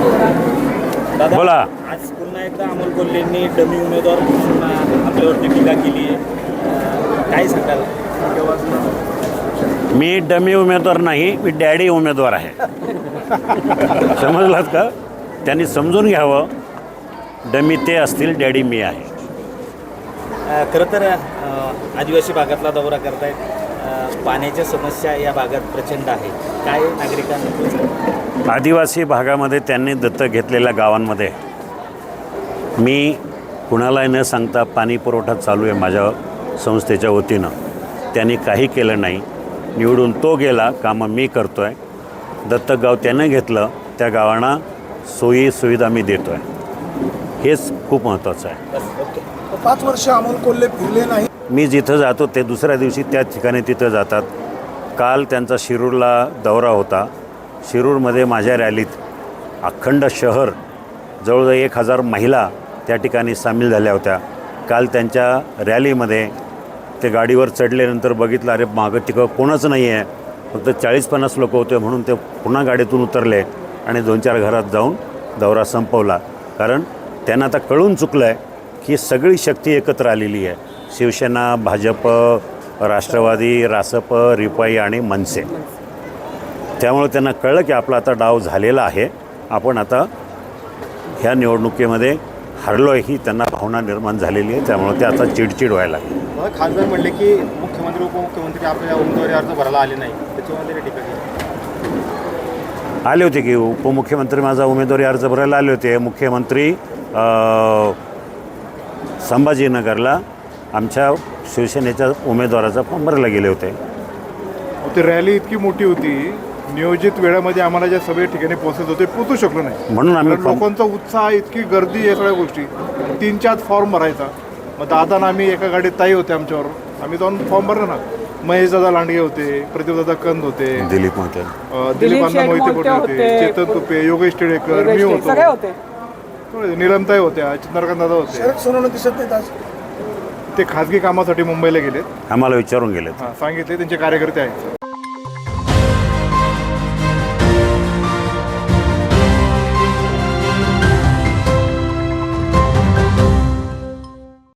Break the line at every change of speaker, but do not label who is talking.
दादा
बोला.
आज पुन्हा एकदा अमोल कोल्हेंनी डमी उमेदवार म्हणून आपल्यावरती टीका केली आहे. काय सांगाल?
मी डमी उमेदवार नाही मी डॅडी उमेदवार आहे. समजलात का? त्यांनी समजून घ्यावं. डमी ते असतील डॅडी मी आहे.
खरं तर आदिवासी भागातला दौरा करतायत. पाण्याच्या समस्या या भागात प्रचंड आहे. काय नागरिकांना
आदिवासी भागामध्ये त्यांनी दत्तक घेतलेल्या गावांमध्ये मी कुणालाही न सांगता पाणी पुरवठा चालू आहे माझ्या संस्थेच्या वतीनं. त्यांनी काही केलं नाही. निवडून तो गेला कामं मी करतो आहे दत्तक गाव त्यानं घेतलं त्या गावांना सोयी सुविधा मी देतो आहे हेच खूप महत्त्वाचं आहे.
पाच वर्ष अमोल कोल्हे फिरले नाही.
मी जिथं जातो ते दुसऱ्या दिवशी त्याच ठिकाणी तिथं जातात. काल त्यांचा शिरूरला दौरा होता. शिरूरमध्ये माझ्या रॅलीत अखंड शहर जवळजवळ एक हजार महिला त्या ठिकाणी सामील झाल्या होत्या. काल त्यांच्या रॅलीमध्ये ते गाडीवर चढल्यानंतर बघितलं अरे मागं तिकं कोणच नाही आहे फक्त चाळीस पन्नास लोक होते म्हणून ते पुन्हा गाडीतून उतरले आणि दोन चार घरात जाऊन दौरा संपवला. कारण त्यांना आता कळून चुकलं आहे की सगळी शक्ती एकत्र आलेली आहे. शिवसेना भाजप राष्ट्रवादी रासप रिपाई आणि मनसे. त्यामुळे त्यांना कळलं की आपला आता डाव झालेला आहे. आपण आता ह्या निवडणुकीमध्ये हरलो ही त्यांना भावना निर्माण झालेली आहे. त्यामुळे ते आता चिडचिड व्हायला लागली.
खासदार म्हणले की मुख्यमंत्री उपमुख्यमंत्री आपल्या उमेदवारी अर्ज भरायला आले नाही. त्याच्यामध्ये टीका
आले होते की उपमुख्यमंत्री माझा उमेदवारी अर्ज भरायला आले होते. मुख्यमंत्री संभाजीनगरला आमच्या शिवसेनेच्या उमेदवाराचा फॉर्म भरायला गेले होते.
ती रॅली इतकी मोठी होती. नियोजित वेळेमध्ये आम्हाला ज्या सगळ्या ठिकाणी पोहोचत होते पोहोचू शकलो नाही.
म्हणून आम्ही
कारण
फॉर्म
लोकांचा उत्साह इतकी गर्दी या सगळ्या गोष्टी. तीन चार फॉर्म भरायचा. मग दादा आणि आम्ही एका गाडीत ताई होते आमच्यावर. आम्ही जाऊन फॉर्म भरला ना. महेश दादा लांडगे होते प्रतिभदादा कंद होते.
दिलीप मोहिते
अं, दिलीप अण्णा
शेठ
मोहिते
मोहिते
होते
होते.
चेतन तुपे योगेश टिळेकर मी
सगळे
होतो.
होते.
निलमताई होत्या चंद्रकांत दादा होते.
शरद सोनवणे दिसत नाहीत आज.
ते खाजगी कामासाठी मुंबईला गेलेत.
आम्हाला विचारून गेलेत.
हां सांगितले त्यांचे कार्यकर्ते आहेत.